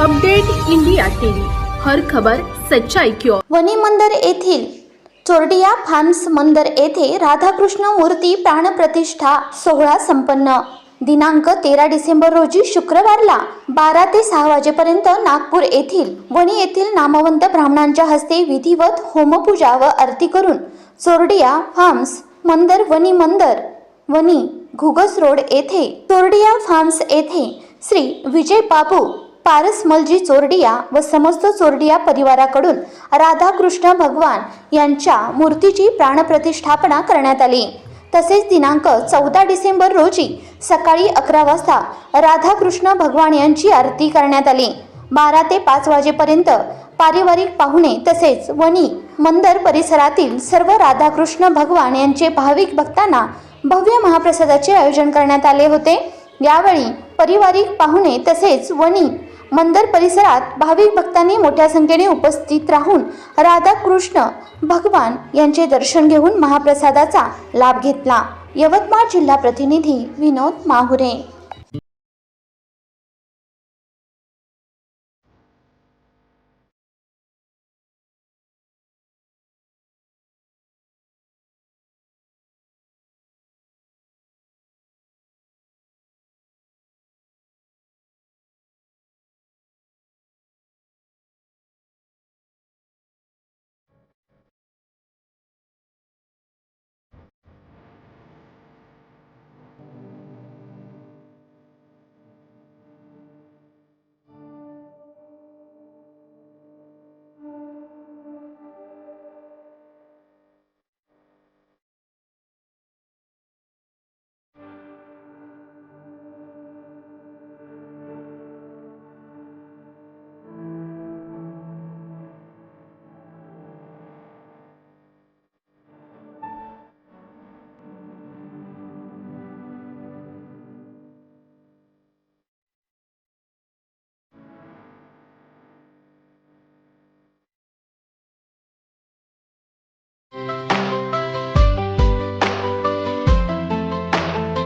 Update India TV. हर खबर सच्चाई की ओर. वनी मंदिर येथील चोरडिया फार्म्स मंदिर येथे राधाकृष्ण मूर्ती प्राणप्रतिष्ठा सोहळा संपन्न. दिनांक तेरा डिसेंबर रोजी शुक्रवारला बारा ते सहा वाजेपर्यंत नागपूर येथील वणी येथील नामवंत ब्राह्मणांच्या हस्ते विधिवत होमपूजा व आरती करून चोरडिया फार्म्स मंदर वनी मंदर वनी घुगस रोड येथे चोरडिया फार्म्स येथे श्री विजय बाबू पारसमलजी चोरडिया व समस्त चोरडिया परिवाराकडून राधाकृष्ण भगवान यांच्या मूर्तीची प्राणप्रतिष्ठापना करण्यात आली. तसेच दिनांक चौदा डिसेंबर रोजी सकाळी अकरा वाजता राधाकृष्ण भगवान यांची आरती करण्यात आली. बारा ते पाच वाजेपर्यंत पारिवारिक पाहुणे तसेच वणी मंदर परिसरातील सर्व राधाकृष्ण भगवान यांचे भाविक भक्तांना भव्य महाप्रसादाचे आयोजन करण्यात आले होते. यावेळी पारिवारिक पाहुणे तसेच वणी मंदिर परिसरात भाविक भक्तांनी मोठ्या संख्येने उपस्थित राहून राधाकृष्ण भगवान यांचे दर्शन घेऊन महाप्रसादाचा लाभ घेतला. यवतमाळ जिल्हा प्रतिनिधी विनोद माहुरे.